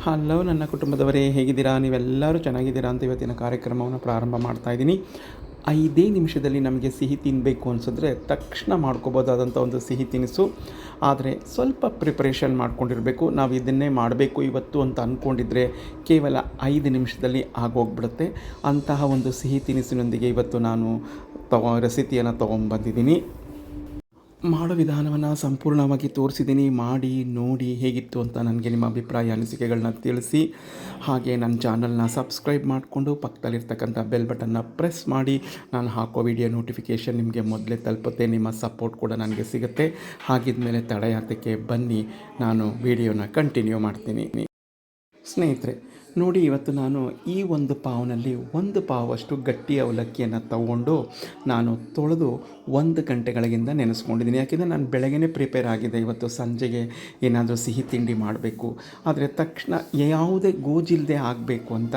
Hello ನನ್ನ ಕುಟುಂಬದವರೇ, ಹೇಗಿದ್ದೀರಾ? ನೀವೆಲ್ಲರೂ ಚೆನ್ನಾಗಿದ್ದೀರಾ ಅಂತ ಇವತ್ತಿನ ಕಾರ್ಯಕ್ರಮವನ್ನು ಪ್ರಾರಂಭ ಮಾಡ್ತಾ ಇದ್ದೀನಿ. ಐದೇ ನಿಮಿಷದಲ್ಲಿ ನಮಗೆ ಸಿಹಿ ತಿನ್ನಬೇಕು ಅನಿಸಿದ್ರೆ ತಕ್ಷಣ ಮಾಡ್ಕೋಬೋದಾದಂಥ ಒಂದು ಸಿಹಿ ತಿನಿಸು. ಆದರೆ ಸ್ವಲ್ಪ ಪ್ರಿಪ್ರೇಷನ್ ಮಾಡ್ಕೊಂಡಿರಬೇಕು. ನಾವು ಇದನ್ನೇ ಮಾಡಬೇಕು ಇವತ್ತು ಅಂತ ಅಂದ್ಕೊಂಡಿದ್ರೆ ಕೇವಲ ಐದು ನಿಮಿಷದಲ್ಲಿ ಆಗೋಗ್ಬಿಡುತ್ತೆ. ಅಂತಹ ಒಂದು ಸಿಹಿ ತಿನಿಸಿನೊಂದಿಗೆ ಇವತ್ತು ನಾನು ತಗೋ ರೆಸಿಪಿಯನ್ನು ತೊಗೊಂಬಂದಿದ್ದೀನಿ ಮಾಡೋ ವಿಧಾನವನ್ನು ಸಂಪೂರ್ಣವಾಗಿ ತೋರಿಸಿದ್ದೀನಿ, ಮಾಡಿ, ನೋಡಿ ಹೇಗಿತ್ತು ಅಂತ ನನಗೆ ನಿಮ್ಮ ಅಭಿಪ್ರಾಯ ಅನಿಸಿಕೆಗಳನ್ನ ತಿಳಿಸಿ. ಹಾಗೆ ನನ್ನ ಚಾನಲ್ನ ಸಬ್ಸ್ಕ್ರೈಬ್ ಮಾಡಿಕೊಂಡು ಪಕ್ಕದಲ್ಲಿರ್ತಕ್ಕಂಥ ಬೆಲ್ ಬಟನ್ನ ಪ್ರೆಸ್ ಮಾಡಿ. ನಾನು ಹಾಕೋ ವಿಡಿಯೋ ನೋಟಿಫಿಕೇಷನ್ ನಿಮಗೆ ಮೊದಲೇ ತಲುಪುತ್ತೆ, ನಿಮ್ಮ ಸಪೋರ್ಟ್ ಕೂಡ ನನಗೆ ಸಿಗುತ್ತೆ. ಹಾಗಿದ್ಮೇಲೆ ತಡೆಯಾತಕ್ಕೆ ಬನ್ನಿ, ನಾನು ವಿಡಿಯೋನ ಕಂಟಿನ್ಯೂ ಮಾಡ್ತೀನಿ. ಸ್ನೇಹಿತರೆ, ನೋಡಿ ಇವತ್ತು ನಾನು ಈ ಒಂದು ಪಾವ್ನಲ್ಲಿ ಒಂದು ಪಾವಷ್ಟು ಗಟ್ಟಿ ಅವಲಕ್ಕಿಯನ್ನು ತಗೊಂಡು ನಾನು ತೊಳೆದು ಒಂದು ಗಂಟೆಗಳಿಂದ ನೆನೆಸ್ಕೊಂಡಿದ್ದೀನಿ. ಯಾಕೆಂದರೆ ನಾನು ಬೆಳಗ್ಗೆ ಪ್ರಿಪೇರ್ ಆಗಿದೆ ಇವತ್ತು ಸಂಜೆಗೆ ಏನಾದರೂ ಸಿಹಿ ತಿಂಡಿ ಮಾಡಬೇಕು. ಆದರೆ ತಕ್ಷಣ ಯಾವುದೇ ಗೋಜಿಲ್ಲದೆ ಆಗಬೇಕು ಅಂತ.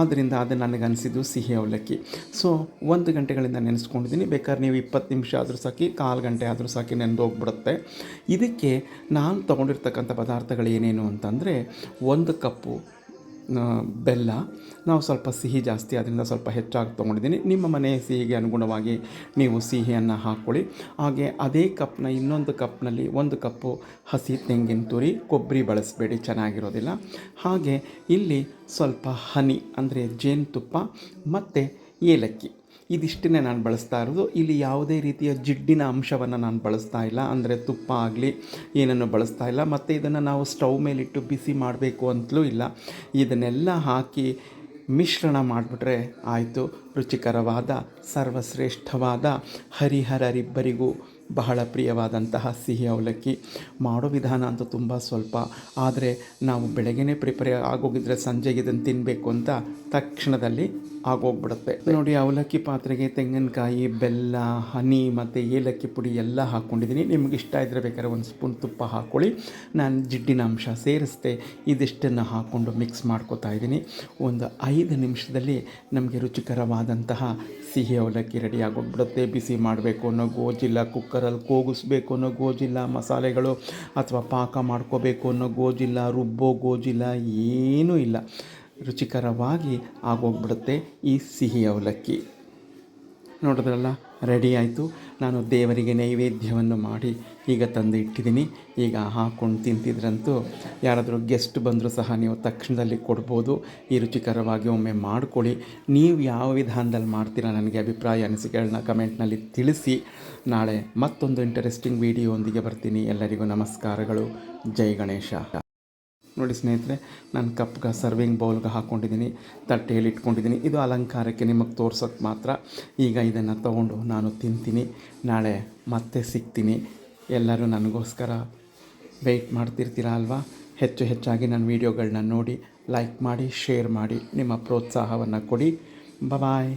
ಆದ್ದರಿಂದ ಅದು ನನಗನ್ಸಿದ್ದು ಸಿಹಿ ಅವಲಕ್ಕಿ. ಸೊ ಒಂದು ಗಂಟೆಗಳಿಂದ ನೆನೆಸ್ಕೊಂಡಿದ್ದೀನಿ. ಬೇಕಾದ್ರೆ ನೀವು ಇಪ್ಪತ್ತು ನಿಮಿಷ ಆದರೂ ಸಾಕಿ, ಕಾಲು ಗಂಟೆ ಆದರೂ ಸಾಕಿ ನೆನೆದೋಗ್ಬಿಡುತ್ತೆ. ಇದಕ್ಕೆ ನಾನು ತೊಗೊಂಡಿರ್ತಕ್ಕಂಥ ಪದಾರ್ಥಗಳು ಏನೇನು ಅಂತಂದರೆ, ಒಂದು ಕಪ್ಪು ಬೆಲ್ಲ. ನಾವು ಸ್ವಲ್ಪ ಸಿಹಿ ಜಾಸ್ತಿ ಅದರಿಂದ ಸ್ವಲ್ಪ ಹೆಚ್ಚಾಗಿ ತೊಗೊಂಡಿದ್ದೀನಿ. ನಿಮ್ಮ ಮನೆ ಸಿಹಿಗೆ ಅನುಗುಣವಾಗಿ ನೀವು ಸಿಹಿಯನ್ನು ಹಾಕ್ಕೊಳ್ಳಿ ಹಾಗೆ ಅದೇ ಕಪ್ನ, ಇನ್ನೊಂದು ಕಪ್ನಲ್ಲಿ ಒಂದು ಕಪ್ಪು ಹಸಿ ತೆಂಗಿನ ತುರಿ, ಕೊಬ್ಬರಿ ಬಳಸಬೇಡಿ, ಚೆನ್ನಾಗಿರೋದಿಲ್ಲ. ಹಾಗೆ ಇಲ್ಲಿ ಸ್ವಲ್ಪ ಹನಿ, ಅಂದರೆ ಜೇನುತುಪ್ಪ ಮತ್ತು ಏಲಕ್ಕಿ. ಇದಿಷ್ಟನ್ನೇ ನಾನು ಬಳಸ್ತಾ ಇರೋದು. ಇಲ್ಲಿ ಯಾವುದೇ ರೀತಿಯ ಜಿಡ್ಡಿನ ಅಂಶವನ್ನು ನಾನು ಬಳಸ್ತಾ ಇಲ್ಲ. ಅಂದರೆ ತುಪ್ಪ ಆಗಲಿ, ಏನನ್ನು ಬಳಸ್ತಾ ಇಲ್ಲ. ಮತ್ತು ಇದನ್ನು ನಾವು ಸ್ಟವ್ ಮೇಲಿಟ್ಟು ಬಿಸಿ ಮಾಡಬೇಕು ಅಂತಲೂ ಇಲ್ಲ. ಇದನ್ನೆಲ್ಲ ಹಾಕಿ ಮಿಶ್ರಣ ಮಾಡಿಬಿಟ್ರೆ ಆಯಿತು. ರುಚಿಕರವಾದ, ಸರ್ವಶ್ರೇಷ್ಠವಾದ ಹರಿಹರರಿಬ್ಬರಿಗೂ ಬಹಳ ಪ್ರಿಯವಾದಂತಹ ಸಿಹಿ ಅವಲಕ್ಕಿ ಮಾಡೋ ವಿಧಾನ ಅಂತೂ ತುಂಬ ಸ್ವಲ್ಪ. ಆದರೆ ನಾವು ಬೆಳಗ್ಗೆನೇ ಪ್ರಿಪೇರ್ ಆಗೋಗಿದ್ರೆ ಸಂಜೆಗೆ ಇದನ್ನು ತಿನ್ನಬೇಕು ಅಂತ ತಕ್ಷಣದಲ್ಲಿ ಆಗೋಗ್ಬಿಡುತ್ತೆ. ನೋಡಿ, ಅವಲಕ್ಕಿ ಪಾತ್ರೆಗೆ ತೆಂಗಿನಕಾಯಿ, ಬೆಲ್ಲ, ಹನಿ ಮತ್ತು ಏಲಕ್ಕಿ ಪುಡಿ ಎಲ್ಲ ಹಾಕ್ಕೊಂಡಿದ್ದೀನಿ ನಿಮ್ಗೆ ಇಷ್ಟ ಇದ್ರೆ ಬೇಕಾದ್ರೆ ಒಂದು ಸ್ಪೂನ್ ತುಪ್ಪ ಹಾಕ್ಕೊಳ್ಳಿ ನಾನು ಜಿಡ್ಡಿನ ಅಂಶ ಸೇರಿಸ್ದೆ ಇದಿಷ್ಟನ್ನು ಹಾಕ್ಕೊಂಡು ಮಿಕ್ಸ್ ಮಾಡ್ಕೋತಾ ಇದ್ದೀನಿ. ಒಂದು ಐದು ನಿಮಿಷದಲ್ಲಿ ನಮಗೆ ರುಚಿಕರವಾದಂತಹ ಸಿಹಿ ಅವಲಕ್ಕಿ ರೆಡಿ ಆಗೋಗ್ಬಿಡುತ್ತೆ. ಬಿಸಿ ಮಾಡಬೇಕು ಅನ್ನೋ ಗೋಜಿಲ್ಲ ಕುಕ್ಕರಲ್ಲಿ ಕೂಗಿಸ್ಬೇಕು ಅನ್ನೋ ಗೋಜಿಲ್ಲ, ಮಸಾಲೆಗಳು ಅಥವಾ ಪಾಕ ಮಾಡ್ಕೋಬೇಕು ಅನ್ನೋ ಗೋಜಿಲ್ಲ, ರುಬ್ಬೋ ಗೋಜಿಲ್ಲ, ಏನೂ ಇಲ್ಲ. ರುಚಿಕರವಾಗಿ ಆಗೋಗ್ಬಿಡುತ್ತೆ ಈ ಸಿಹಿ ಅವಲಕ್ಕಿ. ನೋಡಿದ್ರಲ್ಲ? ರೆಡಿ ಆಯಿತು. ನಾನು ದೇವರಿಗೆ ನೈವೇದ್ಯವನ್ನು ಮಾಡಿ ಈಗ ತಂದು ಇಟ್ಟಿದ್ದೀನಿ ಈಗ ಹಾಕ್ಕೊಂಡು ತಿಂತಿದ್ರಂತೂ ಯಾರಾದರೂ ಗೆಸ್ಟ್ ಬಂದರೂ ಸಹ ನೀವು ತಕ್ಷಣದಲ್ಲಿ ಕೊಡ್ಬೋದು. ಈ ರುಚಿಕರವಾಗಿ ಒಮ್ಮೆ ಮಾಡ್ಕೊಳ್ಳಿ. ನೀವು ಯಾವ ವಿಧಾನದಲ್ಲಿ ಮಾಡ್ತೀರಾ ನನಗೆ ಅಭಿಪ್ರಾಯ ಅನಿಸಿಕೆಗಳನ್ನ ಕಮೆಂಟ್ನಲ್ಲಿ ತಿಳಿಸಿ. ನಾಳೆ ಮತ್ತೊಂದು ಇಂಟರೆಸ್ಟಿಂಗ್ ವಿಡಿಯೋಂದಿಗೆ ಬರ್ತೀನಿ. ಎಲ್ಲರಿಗೂ ನಮಸ್ಕಾರಗಳು. ಜೈ ಗಣೇಶ. ನೋಡಿ ಸ್ನೇಹಿತರೆ, ನಾನು ಕಪ್ಗೆ ಸರ್ವಿಂಗ್ ಬೌಲ್ಗೆ ಹಾಕ್ಕೊಂಡಿದ್ದೀನಿ ತಟ್ಟೆಯಲ್ಲಿ ಇಟ್ಕೊಂಡಿದ್ದೀನಿ. ಇದು ಅಲಂಕಾರಕ್ಕೆ ನಿಮಗೆ ತೋರ್ಸೋಕ್ಕೆ ಮಾತ್ರ. ಈಗ ಇದನ್ನು ತಗೊಂಡು ನಾನು ತಿಂತೀನಿ. ನಾಳೆ ಮತ್ತೆ ಸಿಗ್ತೀನಿ. ಎಲ್ಲರೂ ನನಗೋಸ್ಕರ ವೆಯ್ಟ್ ಮಾಡ್ತಿರ್ತೀರ ಅಲ್ವಾ? ಹೆಚ್ಚು ಹೆಚ್ಚಾಗಿ ನನ್ನ ವೀಡಿಯೋಗಳನ್ನ ನೋಡಿ ಲೈಕ್ ಮಾಡಿ ಶೇರ್ ಮಾಡಿ, ನಿಮ್ಮ ಪ್ರೋತ್ಸಾಹವನ್ನು ಕೊಡಿ. ಬಾಯ್